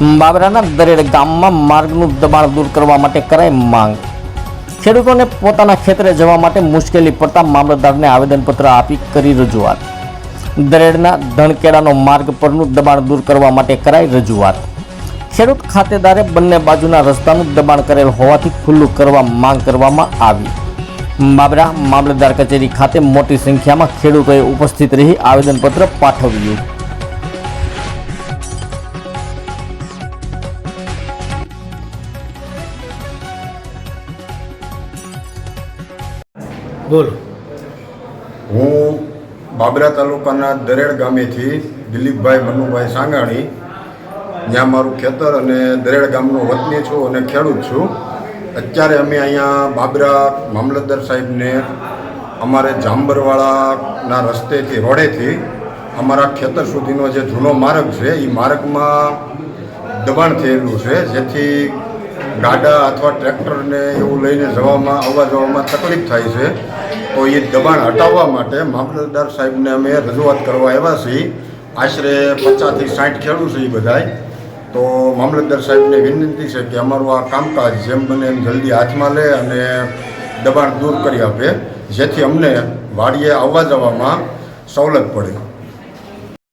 બાબરાના દરેડ ગામમાં માર્ગનું દબાણ દૂર કરવા માટે કરાય માંગ. ખેડૂતોને પોતાના ખેતરે જવા માટે મુશ્કેલી પડતા મામલતદારને આવેદનપત્ર આપી કરી રજૂઆત. દરેડના ધણકેડાનો માર્ગ પરનું દબાણ દૂર કરવા માટે કરાઈ રજૂઆત. ખેડૂત ખાતેદારે બંને બાજુના રસ્તાનું દબાણ કરેલ હોવાથી ખુલ્લું કરવા માંગ કરવામાં આવી. બાબરા મામલતદાર કચેરી ખાતે મોટી સંખ્યામાં ખેડૂતોએ ઉપસ્થિત રહી આવેદનપત્ર પાઠવ્યું. બોલો. હું બાબરા તાલુકાના દરેડ ગામેથી દિલીપભાઈ મનુભાઈ સાંગાણી, જ્યાં મારું ખેતર અને દરેડ ગામનો વતની છું અને ખેડૂત છું. અત્યારે અમે અહીંયા બાબરા મામલતદાર સાહેબને અમારે જાંબરવાળાના રસ્તેથી, રોડેથી અમારા ખેતર સુધીનો જે જૂનો માર્ગ છે એ માર્ગમાં દબાણ થયેલું છે, જેથી ગાડા અથવા ટ્રેક્ટરને એવું લઈને જવામાં, આવવા જવામાં તકલીફ થાય છે. તો એ દબાણ હટાવવા માટે મામલતદાર સાહેબને અમે રજૂઆત કરવા આવ્યા છીએ. આશરે પચાસથી સાઠ ખેડૂત છે એ બધાય. તો મામલતદાર સાહેબને વિનંતી છે કે અમારું આ કામકાજ જેમ બને એમ જલ્દી હાથમાં લે અને દબાણ દૂર કરી આપે, જેથી અમને વાડીએ આવવા જવામાં સવલત પડે.